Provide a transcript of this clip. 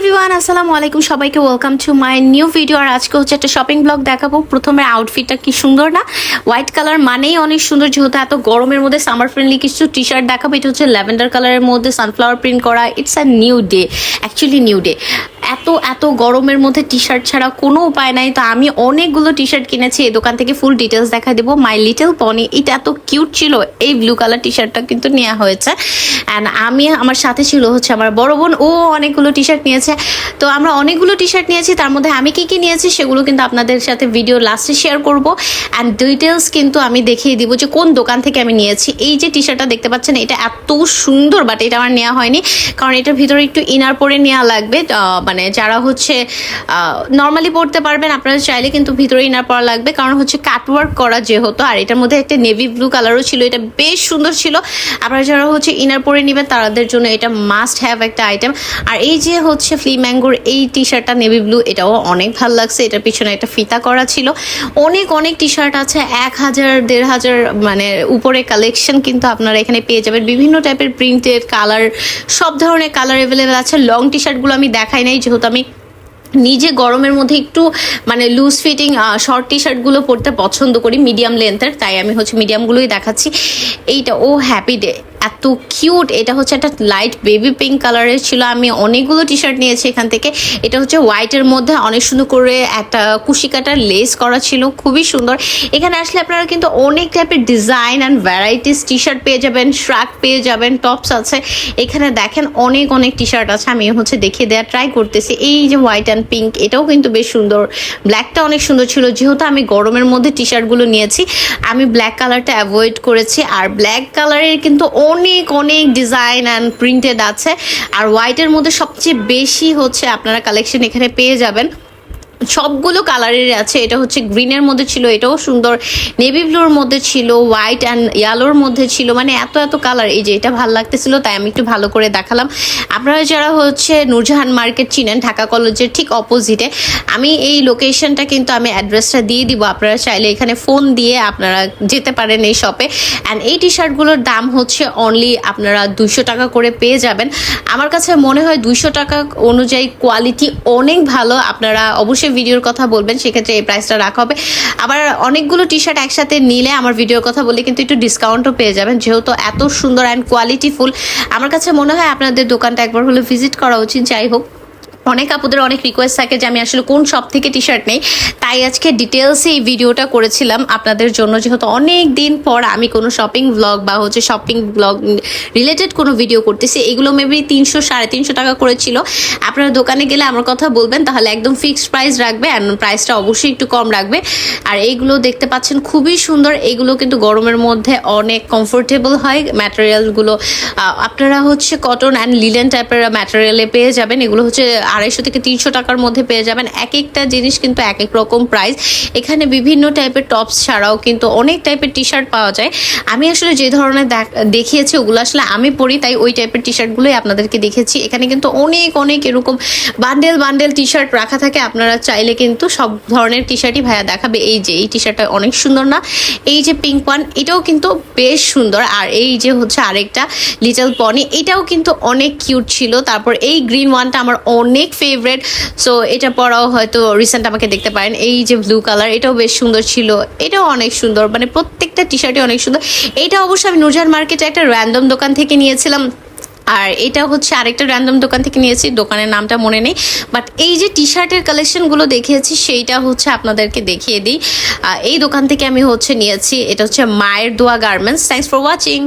Everyone আসসালামু আলাইকুম। সবাইকে welcome to my new video আর আজকে হচ্ছে একটা শপিং ব্লগ দেখাবো। প্রথমে আউটফিটটা কি সুন্দর না? হোয়াইট কালার মানেই অনেক সুন্দর, যেহেতু এত গরমের মধ্যে সামার ফ্রেন্ডলি কিছু টি শার্ট দেখাবো। এটা হচ্ছে ল্যাভেন্ডার কালারের মধ্যে সানফ্লাওয়ার প্রিন্ট করা। It's a new day actually new day এত গরমের মধ্যে টি শার্ট ছাড়া কোনো উপায় নাই। তো আমি অনেকগুলো টি শার্ট কিনেছি। এই দোকান থেকে ফুল ডিটেলস দেখা দেবো। মাই লিটল পনি এটা এত কিউট ছিল। এই ব্লু কালার টি শার্টটা কিন্তু নেওয়া হয়েছে। অ্যান্ড আমি, আমার সাথে ছিল হচ্ছে আমার বড় বোন। ও অনেকগুলো টি শার্ট নিয়েছে। তো আমরা অনেকগুলো টি শার্ট নিয়েছি। তার মধ্যে আমি কি কি নিয়েছি সেগুলো কিন্তু আপনাদের সাথে ভিডিও লাস্টে শেয়ার করব। অ্যান্ড ডিটেলস কিন্তু আমি দেখিয়ে দিব যে কোন দোকান থেকে আমি নিয়েছি। এই যে টি শার্টটা দেখতে পাচ্ছেন, এটা এত সুন্দর বাট এটা আমার নেওয়া হয়নি। কারণ এটার ভিতরে একটু ইনার পরে নেওয়া লাগবে। মানে যারা হচ্ছে নর্মালি পড়তে পারবেন, আপনারা চাইলে কিন্তু ভিতরে ইনার পরা লাগবে। কারণ হচ্ছে কাটওয়ার্ক করা যেহেতু, আর এটার মধ্যে একটা নেভি ব্লু কালারও ছিল, এটা বেশ সুন্দর ছিল। আপনারা যারা হচ্ছে ইনার পরে নেবেন, তাদের জন্য এটা মাস্ট হ্যাভ একটা আইটেম আর এই যে হচ্ছে ফ্লি ম্যাঙ্গোর এই টি শার্টটা নেভি ব্লু এটাও অনেক ভালো লাগছে। এটার পিছনে একটা ফিতা করা ছিল। অনেক অনেক টি শার্ট আছে, এক হাজার, দেড় হাজার মানে উপরে কালেকশন কিন্তু আপনারা এখানে পেয়ে যাবেন। বিভিন্ন টাইপের প্রিন্টেড কালার সব ধরনের কালার অ্যাভেলেবেল আছে। লং টি শার্টগুলো আমি দেখাই নাই, যেহেতু আমি নিজে গরমের মধ্যে একটু মানে লুজ ফিটিং শর্ট টি শার্টগুলো পরতে পছন্দ করি মিডিয়াম লেন্থের তাই আমি হচ্ছে মিডিয়ামগুলোই দেখাচ্ছি। এইটা, ও হ্যাপি ডে এত কিউট এটা হচ্ছে একটা লাইট বেবি পিঙ্ক কালারের ছিল। আমি অনেকগুলো টি শার্ট নিয়েছি এখান থেকে। এটা হচ্ছে হোয়াইটের মধ্যে অনেক সুন্দর করে একটা কুশি কাটার লেস করা ছিল, খুবই সুন্দর। এখানে আসলে আপনারা কিন্তু অনেক টাইপের design and varieties T shirt পেয়ে যাবেন শ্রাক পেয়ে যাবেন টপস আছে। এখানে দেখেন অনেক অনেক টি শার্ট আছে, আমি হচ্ছে দেখিয়ে দেওয়ার ট্রাই করতেছি। এই যে হোয়াইট অ্যান্ড পিঙ্ক এটাও কিন্তু বেশ সুন্দর। ব্ল্যাকটা অনেক সুন্দর ছিল, যেহেতু আমি গরমের মধ্যে টি শার্টগুলো নিয়েছি, আমি ব্ল্যাক কালারটা অ্যাভয়েড করেছি। আর ব্ল্যাক কালারের কিন্তু অনেক অনেক ডিজাইন অ্যান্ড প্রিন্টেড আছে। আর হোয়াইটের মধ্যে সবচেয়ে বেশি হচ্ছে আপনারা কালেকশন এখানে পেয়ে যাবেন। সবগুলো কালারের আছে। এটা হচ্ছে গ্রিনের মধ্যে ছিল, এটাও সুন্দর। নেভি ব্লুর মধ্যে ছিল, হোয়াইট অ্যান্ড ইয়ালোর মধ্যে ছিল। মানে এত এত কালার, এই যে এটা ভালো লাগতেছিল, তাই আমি একটু ভালো করে দেখালাম। আপনারা যারা হচ্ছে নূরজাহান মার্কেট চিনেন, ঢাকা কলেজের ঠিক অপোজিটে আমি এই লোকেশনটা কিন্তু আমি অ্যাড্রেসটা দিয়ে দিব। আপনারা চাইলে এখানে ফোন দিয়ে আপনারা যেতে পারেন এই শপে অ্যান্ড এই টি শার্টগুলোর দাম হচ্ছে অনলি আপনারা দুশো টাকা করে পেয়ে যাবেন। আমার কাছে মনে হয় দুশো টাকা অনুযায়ী কোয়ালিটি অনেক ভালো। আপনারা অবশ্যই ভিডিওর কথা বলবেন, সেক্ষেত্রে এই প্রাইসটা রাখা হবে। আবার অনেকগুলো টি শার্ট একসাথে নিলে আমার ভিডিওর কথা বললে কিন্তু একটু ডিসকাউন্টও পেয়ে যাবেন, যেহেতু এত সুন্দর অ্যান্ড কোয়ালিটিফুল আমার কাছে মনে হয় আপনাদের দোকানটা একবার হলে ভিজিট করা উচিত, যাই হোক। অনেক আপুদের অনেক রিকোয়েস্ট থাকে যে আমি আসলে কোন শপ থেকে টি শার্ট নেই। তাই আজকে ডিটেলসে এই ভিডিওটা করেছিলাম আপনাদের জন্য। যেহেতু অনেক দিন পর আমি কোনো শপিং ব্লগ বা হচ্ছে শপিং ব্লগ রিলেটেড কোনো ভিডিও করতেছি, এগুলো মেবি তিনশো, সাড়ে তিনশো টাকা করেছিল আপনারা দোকানে গেলে আমার কথা বলবেন, তাহলে একদম ফিক্সড প্রাইস রাখবে অ্যান্ড প্রাইসটা অবশ্যই একটু কম রাখবে। আর এইগুলো দেখতে পাচ্ছেন খুবই সুন্দর, এগুলো কিন্তু গরমের মধ্যে অনেক কমফোর্টেবল হয়। ম্যাটেরিয়ালগুলো আপনারা হচ্ছে কটন অ্যান্ড লিলেন টাইপের ম্যাটেরিয়ালে পেয়ে যাবেন। এগুলো হচ্ছে আড়াইশো থেকে তিনশো টাকার মধ্যে পেয়ে যাবেন। এক একটা জিনিস কিন্তু এক এক রকম প্রাইস এখানে বিভিন্ন টাইপের টপস ছাড়াও কিন্তু অনেক টাইপের টি শার্ট পাওয়া যায়। আমি আসলে যে ধরনের দেখ- দেখিয়েছি ওগুলো আসলে আমি পরি, তাই ওই টাইপের টি শার্টগুলোই আপনাদেরকে দেখেছি এখানে কিন্তু অনেক অনেক এরকম বান্ডেল বান্ডেল টি শার্ট রাখা থাকে। আপনারা চাইলে কিন্তু সব ধরনের টি শার্টই ভাইয়া দেখাবে। এই যে, এই টি শার্টটা অনেক সুন্দর না? এই যে পিঙ্ক ওয়ান এটাও কিন্তু বেশ সুন্দর। আর এই যে হচ্ছে আরেকটা লিটল পনি এটাও কিন্তু অনেক কিউট ছিল। তারপর এই গ্রিন ওয়ানটা আমার অনেক ফেভারেট সো এটা পরাও হয়তো রিসেন্ট আমাকে দেখতে পারেন। এই যে ব্লু কালার এটাও বেশ সুন্দর ছিল। এটাও অনেক সুন্দর। মানে প্রত্যেকটা টি শার্টই অনেক সুন্দর। এটা অবশ্য আমি নুরজাহান মার্কেটে একটা র্যান্ডম দোকান থেকে নিয়েছিলাম। আর এটা হচ্ছে আরেকটা র্যান্ডম দোকান থেকে নিয়েছি। দোকানের নামটা মনে নেই। বাট এই যে টি শার্টের কালেকশনগুলো দেখিয়েছি সেইটা হচ্ছে আপনাদেরকে দেখিয়ে দিই। এই দোকান থেকে আমি হচ্ছে নিয়েছি। এটা হচ্ছে মায়ের দোয়া গার্মেন্টস থ্যাংকস ফর ওয়াচিং